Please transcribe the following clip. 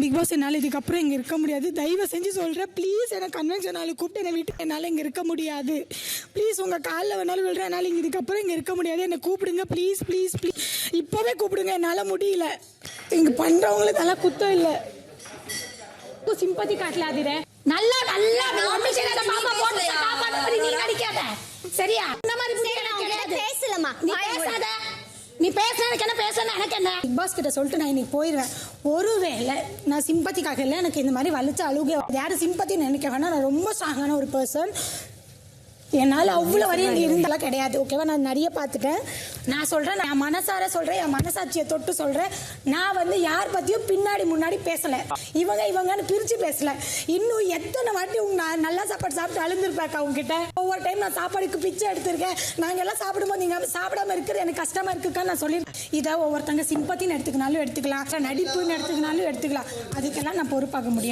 Big pass என்னால் இதுக்கப்புறம் இங்கே இருக்க முடியாது. தயவு செஞ்சு சொல்கிறேன் ப்ளீஸ் எனக்கு கன்வென்ஷன் நாள் கூப்பிட்டு என்னை விட்டு என்னால் இங்கே இருக்க முடியாது. ப்ளீஸ் உங்கள் காலில் வேணாலும் விழுறேன். என்னால் இங்கே இதுக்கப்புறம் இங்கே இருக்க முடியாது. என்னை கூப்பிடுங்க. ப்ளீஸ் ப்ளீஸ் ப்ளீஸ் இப்போவே கூப்பிடுங்க. என்னால் முடியல. இங்கே பண்ணுறவங்களுக்கு நல்லா குத்தம் இல்லை. சிம்பத்தி காட்டலாதிர நல்லா நல்லா சரியா? இந்த நீ பேசுன எனக்கு என்ன பேசுன எனக்கு என்ன? பிக் பாஸ் கிட்ட சொல்லிட்டு நான் இன்னைக்கு போயிடுவேன் ஒருவேளை நான் சிம்பத்திக்காக இல்லை எனக்கு இந்த மாதிரி வலிச்சு அழுக யாரும் சிம்பத்தின்னு நினைக்க வேணா நான் ரொம்ப ஸ்ட்ராங்கான ஒரு பர்சன் என்னால் அவ்வளோ வரையும் இருந்தாலும் கிடையாது ஓகேவா நான் நிறைய பார்த்துட்டேன். நான் சொல்கிறேன் நான் மனசார சொல்கிறேன் என் மனசாட்சியை தொட்டு சொல்கிறேன் நான் வந்து யார் பற்றியும் பின்னாடி முன்னாடி பேசலை. இவங்க இவங்கன்னு பிரித்து பேசல. இன்னும் எத்தனை வாட்டி உங்க நான் நல்லா சாப்பாடு சாப்பிட்டு அழுந்திருப்பேக்கா உங்ககிட்ட ஒவ்வொரு டைம் நான் சாப்பாடுக்கு பிச்சை எடுத்திருக்கேன். நாங்கள் எல்லாம் சாப்பிடும்போது நீங்கள் சாப்பிடாம இருக்கிறது எனக்கு கஷ்டமாக இருக்குக்கா நான் சொல்லியிருக்கேன் இதை ஒவ்வொருத்தங்க சிம்பத்தின்னு எடுத்துக்கினாலும் எடுத்துக்கலாம். நடிப்புன்னு எடுத்துக்கினாலும் எடுத்துக்கலாம். அதுக்கெல்லாம் நான் பொறுப்பாக முடியாது